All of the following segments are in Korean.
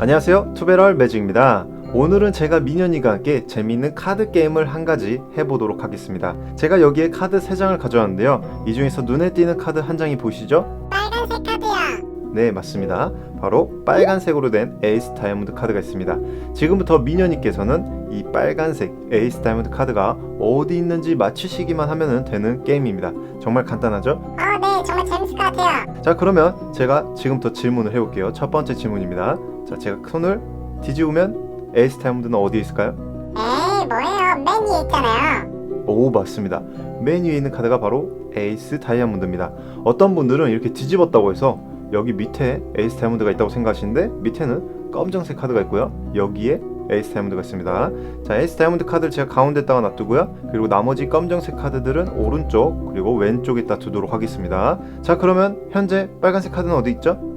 안녕하세요. 투베럴 매직입니다. 오늘은 제가 민현이가 함께 재미있는 카드 게임을 한 가지 해보도록 하겠습니다. 제가 여기에 카드 3장을 가져왔는데요. 이 중에서 눈에 띄는 카드 한 장이 보이시죠? 빨간색 카드야. 네 맞습니다. 바로 빨간색으로 된 에이스 다이아몬드 카드가 있습니다. 지금부터 민현이께서는 이 빨간색 에이스 다이아몬드 카드가 어디 있는지 맞추시기만 하면 되는 게임입니다. 정말 간단하죠? 어, 네, 정말 재밌을 것 같아요. 자 그러면 제가 지금부터 질문을 해볼게요. 첫 번째 질문입니다 자 제가 손을 뒤집으면 에이스 다이아몬드는 어디에 있을까요? 에이, 뭐예요? 맨 위에 있잖아요. 오 맞습니다 맨 위에 있는 카드가 바로 에이스 다이아몬드입니다 어떤 분들은 이렇게 뒤집었다고 해서 여기 밑에 에이스 다이아몬드가 있다고 생각하시는데 밑에는 검정색 카드가 있고요 여기에 에이스 다이아몬드가 있습니다 자 에이스 다이아몬드 카드를 제가 가운데다가 놔두고요 그리고 나머지 검정색 카드들은 오른쪽 그리고 왼쪽에다 두도록 하겠습니다 자 그러면 현재 빨간색 카드는 어디 있죠?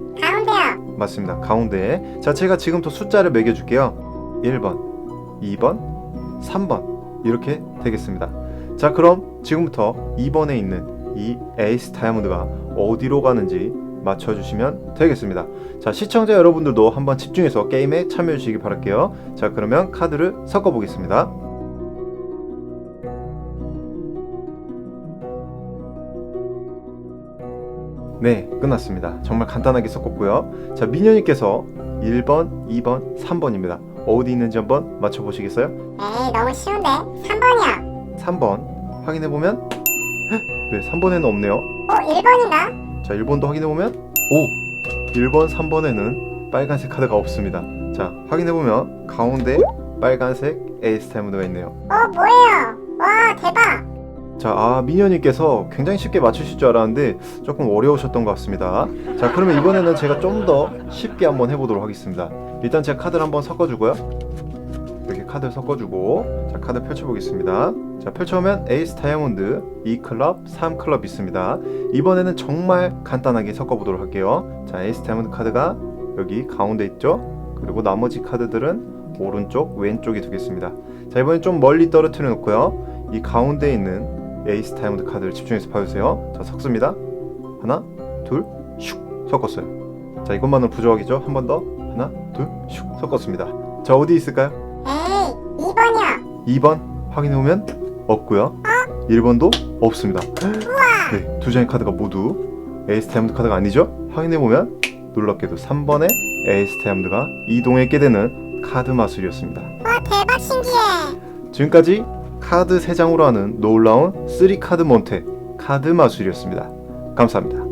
맞습니다. 가운데에. 자, 제가 지금부터 숫자를 매겨줄게요. 1번, 2번, 3번. 이렇게 되겠습니다. 자, 그럼 지금부터 2번에 있는 이 에이스 다이아몬드가 어디로 가는지 맞춰주시면 되겠습니다. 자, 시청자 여러분들도 한번 집중해서 게임에 참여해 주시기 바랄게요. 자, 그러면 카드를 섞어 보겠습니다. 네, 끝났습니다. 정말 간단하게 섞었고요. 자, 민현이께서 1번, 2번, 3번입니다. 어디 있는지 한번 맞춰보시겠어요? 에이, 너무 쉬운데. 3번이요. 3번 확인해보면 네, 3번에는 없네요. 어, 1번인가? 자, 1번도 확인해보면 오! 1번, 3번에는 빨간색 카드가 없습니다. 자, 확인해보면 가운데 빨간색 에이스 다이아몬드가 있네요. 어, 뭐예요? 와, 대박. 자, 아, 민현이께서 굉장히 쉽게 맞추실 줄 알았는데 조금 어려우셨던 것 같습니다. 자, 그러면 이번에는 제가 좀 더 쉽게 한번 해보도록 하겠습니다. 일단 제가 카드를 한번 섞어주고요. 이렇게 카드를 섞어주고, 자, 카드 펼쳐보겠습니다. 자, 펼쳐보면 에이스 다이아몬드 2클럽, 3클럽 있습니다. 이번에는 정말 간단하게 섞어보도록 할게요. 자, 에이스 다이아몬드 카드가 여기 가운데 있죠? 그리고 나머지 카드들은 오른쪽, 왼쪽에 두겠습니다. 자, 이번엔 좀 멀리 떨어뜨려 놓고요. 이 가운데 있는 에이스 다이아몬드 카드를 집중해서 봐주세요. 자, 섞습니다. 하나, 둘, 슉 섞었어요. 자, 이것만은 부족하겠죠? 한 번 더. 하나, 둘, 슉 섞었습니다. 자, 어디 있을까요? 에이, 2번이요. 2번 확인해 보면 없고요. 1번도 없습니다. 네, 두 장의 카드가 모두 에이스 다이아몬드 카드가 아니죠? 확인해 보면 놀랍게도 3번의 에이스 다이아몬드가 이동했게 되는 카드 마술이었습니다. 와, 대박 신기해. 지금까지 카드 3장으로 하는 놀라운 3카드 몬테 카드 마술이었습니다. 감사합니다.